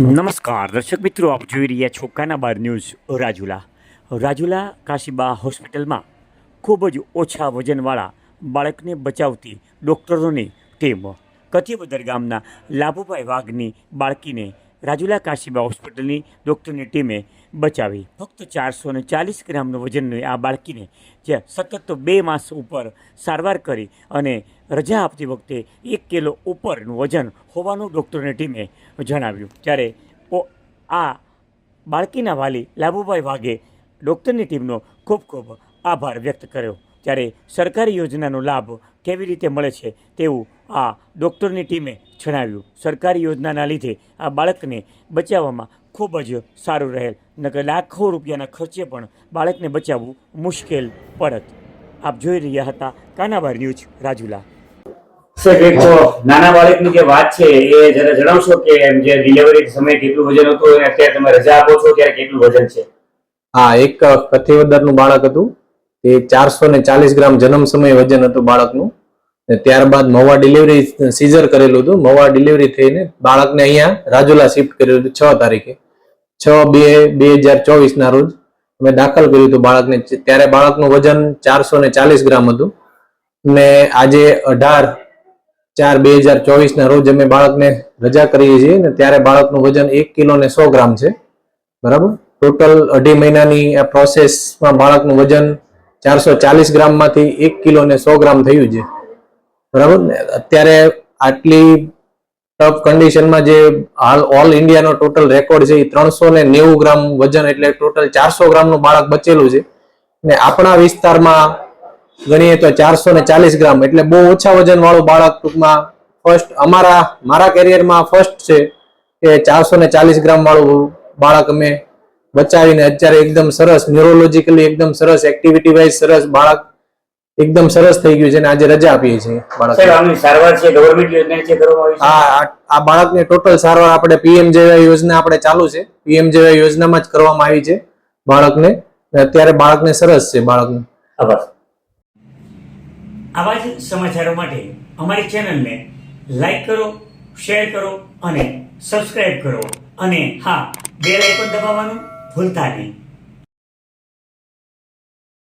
નમસ્કાર, દર્શક મિત્રો, આપ જોઈ રહ્યા છો કાનાબાર ન્યૂઝ રાજુલા. રાજુલા કાશીબા હોસ્પિટલમાં ખૂબ જ ઓછા વજનવાળા બાળકને બચાવતી ડૉક્ટરોની ટીમ. કથિબદર ગામના લાભુભાઈ વાઘની બાળકીને રાજુલા કાશીબા હોસ્પિટલની ડૉક્ટરની ટીમે બચાવી. ફક્ત ચારસો ને ચાલીસ ગ્રામનું વજનની આ બાળકીને જે સતત બે માસ ઉપર સારવાર કરી અને રજા આપતી વખતે એક કિલો ઉપરનું વજન હોવાનું ડૉક્ટરની ટીમે જણાવ્યું. ત્યારે આ બાળકીના વાલી લાભુભાઈ વાઘે ડૉક્ટરની ટીમનો ખૂબ ખૂબ આભાર વ્યક્ત કર્યો. ત્યારે સરકારી યોજનાનો લાભ કેવી રીતે મળે છે તેવું આ ડૉક્ટરની ટીમે જણાવ્યું. સરકારી યોજનાના લીધે આ બાળકને બચાવવામાં ખૂબ જ સારું રહેલ. નકર લાખો રૂપિયાના ખર્ચે પણ બાળકને બચાવવું મુશ્કેલ પડત. આપ જોઈ રહ્યા હતા કાનાબાર ન્યૂઝ રાજુલા. સાહેબ એક તો નાના બાળકની જે વાત છે એ જરા જણાવશો કે એમ જે ડિલિવરી સમય કેટલું વજન હતું અને અત્યારે તમે રજા આપો છો ત્યારે કેટલું વજન છે? હા એક કથિવદરનું બાળક હતું. તે ચારસો ને ચાલીસ ગ્રામ જન્મ સમયે વજન હતું બાળકનું. ત્યારબાદ મવા ડિલિવરી સીઝર કરેલું હતું. મવા ડિલિવરી થઈને બાળકને અહીંયા રાજુલા શિફ્ટ કરેલું હતું છ તારીખે. છ બે બે હજાર ચોવીસના રોજ અમે દાખલ કર્યું હતું બાળકને. ત્યારે બાળકનું વજન ચારસો ને ચાલીસ ગ્રામ હતું. ને આજે અઢાર, ચાર બે હજાર ચોવીસના રોજ અમે બાળકને રજા કરીએ છીએ ને ત્યારે બાળકનું વજન એક કિલો ને સો ગ્રામ છે. બરાબર? ટોટલ અઢી મહિનાની આ પ્રોસેસમાં બાળકનું વજન ચારસો ચાલીસ ગ્રામમાંથી એક કિલો ને સો ગ્રામ થયું છે. બરાબર ને? અત્યારે આટલી ટફ કન્ડિશનમાં જે હાલ ઓલ ઇન્ડિયાનો ટોટલ રેકોર્ડ છે, એ ત્રણસો ને નેવું ગ્રામ વજન એટલે ટોટલ ચારસો ગ્રામનું બાળક બચેલું છે. ને આપણા વિસ્તારમાં ગણીએ તો ચારસો ને ચાલીસ ગ્રામ એટલે બહુ ઓછા વજન વાળું બાળક ટૂંકમાં ફર્સ્ટ અમારા, મારા કેરિયરમાં ફર્સ્ટ છે કે ચારસો ને ચાલીસ ગ્રામ વાળું બાળક અમે બચાવીને અત્યારે એકદમ સરસ ન્યુરોલોજીકલી એકદમ સરસ એક્ટિવિટી વાઇઝ સરસ બાળક એકદમ સરસ થઈ ગયું છે અને આજે રજા આપીએ છીએ બાળક સારવાર છે ગવર્મેન્ટ યોજના છે કરવામાં આવી છે? આ આ- આ ટોટલ સારવાર આપણે પીએમ જેવા યોજના આપણે ચાલુ છે. પીએમ જેવા યોજનામાં જ કરવામાં આવી છે બાળકને. અત્યારે બાળકને સરસ છે બાળકને. આભાર. આવા જ સમાચારો માટે અમારી ચેનલને લાઈક કરો શેર કરો અને સબસ્ક્રાઇબ કરો. અને હા બેલ આઇકોન દબાવવાનું ભૂલતા નહીં.